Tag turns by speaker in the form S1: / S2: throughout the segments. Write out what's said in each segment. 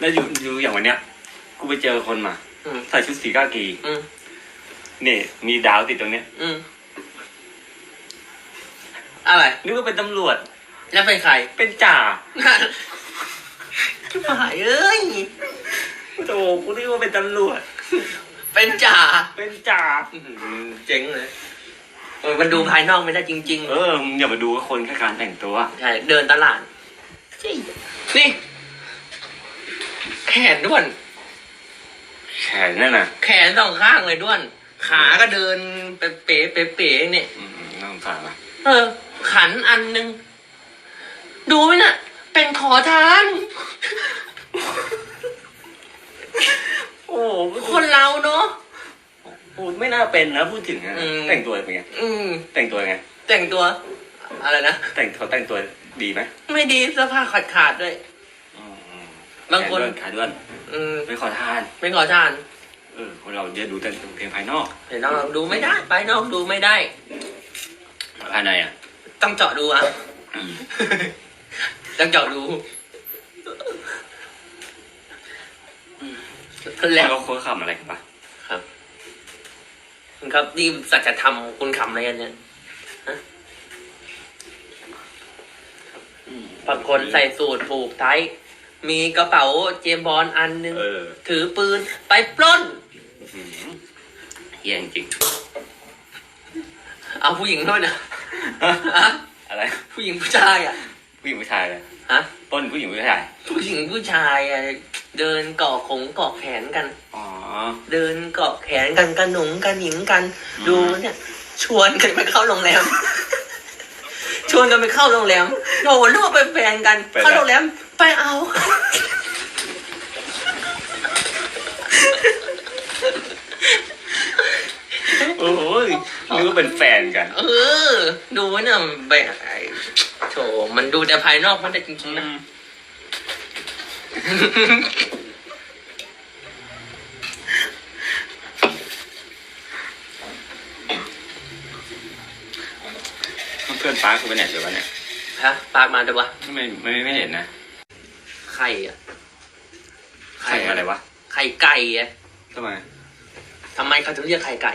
S1: แล้วอยู่อยู่อย่างวันเนี้ย กูไปเจอคนมา
S2: อืม
S1: ใส่ชุดสีกากี
S2: อืม
S1: นี่มีดาวติดตรงเนี้ย
S2: อืมอะไร
S1: นึกว่าเป็นตำรวจ
S2: แล้วเป็นใคร
S1: เป็นจ่า
S2: หายเอ้ย
S1: โอ้โหกูนึกว่าเป็นตำรวจ
S2: เป็นจ่า
S1: เป็นจ่า
S2: อื้อหือเจ๋งเลยเออมันดูภายนอกไม่ได้จริง
S1: เออมึงอย่ามาดูว่าคนแค่การแต่งตัว
S2: ๆ ใช่ เดินตลาดจี้นี่แข นด้วน
S1: แขนนั่นน่ะ
S2: แขนสองข้างเลยด้วน ขาก็เดินเป๋เป๋เป๋เป๋ๆเนี่ย
S1: อืมน่าสงสารว่ะ
S2: เออ ขันอันหนึ่งดูไหมน่ะ เป็นขอทาน
S1: โอ้โห
S2: คนเราเนาะ
S1: โอ้โหไม่น่าเป็นนะพูดถึงนะ
S2: อืม
S1: แต่งตัวเป็นไง
S2: อืม
S1: แต่งตัวไง
S2: แต่งตัว อะไรนะ
S1: แต่งเขาแต่งตัวดีไหม
S2: ไม่ดีเสื้อผ้าขาดขาดๆด้วย
S1: อืมอืม
S2: บางคน
S1: แขด้วนขาด้วน
S2: อืม
S1: ไม่ขอทาน
S2: เป็นขอทาน
S1: เออคนเราเดี๋ยวดูแต่เพียงภายนอก
S2: เห็นน้องดูไม่ได้ไปนอกดูไม่ได้
S1: ภายในอะ
S2: ต้องเจาะดูอะ
S1: อืม
S2: ต้องเจาะดู
S1: แล้
S2: แล้วว
S1: ก็โค้ชคำอะไรกันปะ
S2: ครับคุณครับนี่สัจธรรมคุณคำอะไรกันเนี่ยฮะบางคนใส่สูทผูกไทย มีกระเป๋าเจมส์บอลอันหนึง
S1: เออ
S2: ถือปืนไปปล้น
S1: อืมเฮียจริง
S2: เอาผู้หญิงด้วยนะ
S1: ๆ
S2: ฮะ
S1: อะไร
S2: ผู้หญิงผู้ชายอะ
S1: ผู้หญิงผู้ชายเลย
S2: ฮะ
S1: ต้นผู้หญิงผู้ชาย
S2: ผู้หญิงผู้ชายอะเดินเกาะขงเกาะแขนกัน
S1: อ๋อ
S2: เดินเกาะแขนกันกระหนุงกระหนิงกัน
S1: อืม
S2: ดูเนี่ย ชวนกันไปเข้าโรงแรม ชวนกันไปเข้าโรงแรมโดนนึกว่าเป็นแฟนกันเข้าโรงแรม ไปเอา
S1: โอ้โหนึกว่าเป็นแฟนกัน
S2: เออ ดูเนี่ยแบบไอ้โถมันดูแต่ภายนอกมันแต่จริงๆนะ
S1: เพื่อนป้าคือไปไหนเดี๋ยววะเนี่ย
S2: ฮะปากมาเดี๋ยววะ
S1: ไม่ไม่ไม่เห็นนะ
S2: ไข่อะ
S1: ใครอะไรวะ
S2: ไข่ไก่อะ
S1: ทำไม
S2: ทำไมเขาถึงเรียกไข่ไก่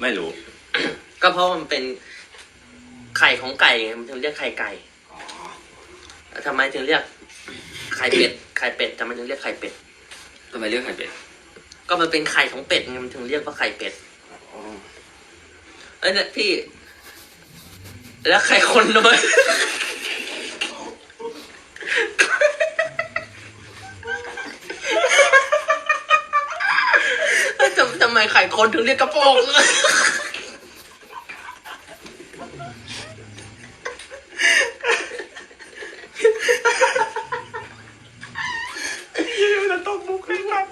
S1: ไม่รู้
S2: ก็เพราะมันเป็นไข่ของไก่ไงมันถึงเรียกไข่ไก่
S1: อ๋อ
S2: แล้วทำไมถึงเรียกไข่เป็ด ไข่เป็ดทำไมถึงเรียกไข่เป็ด
S1: ทำไมเรียกใครเป็น
S2: ก็มันเป็นไข่ของเป็ดไงมันถึงเรียกว่าไข่เป็ด
S1: อ๋อ
S2: เอ้ยเนี่ยพี่ แล้วไข่คนทำไม เอ้ยทำทำไมไข่คนถึงเรียกกระโปรง
S1: เฮียมันจะตกมุกเลยครับ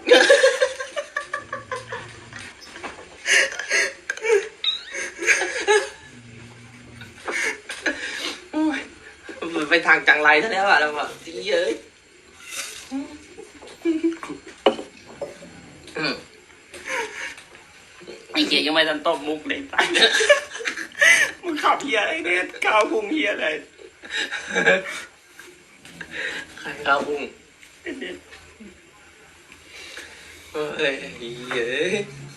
S2: โอ้ยไปทางจังไรซะแล้วอะเราแบบเยอะอืม
S1: ไอ้ เฮียยังไม่ทันตบมุกเลยตายมึงขับเฮียอะไรเนี่ยก้าวพุงเฮียอะไร
S2: ไข่ข้าวพุงเฮ้ยเยอะ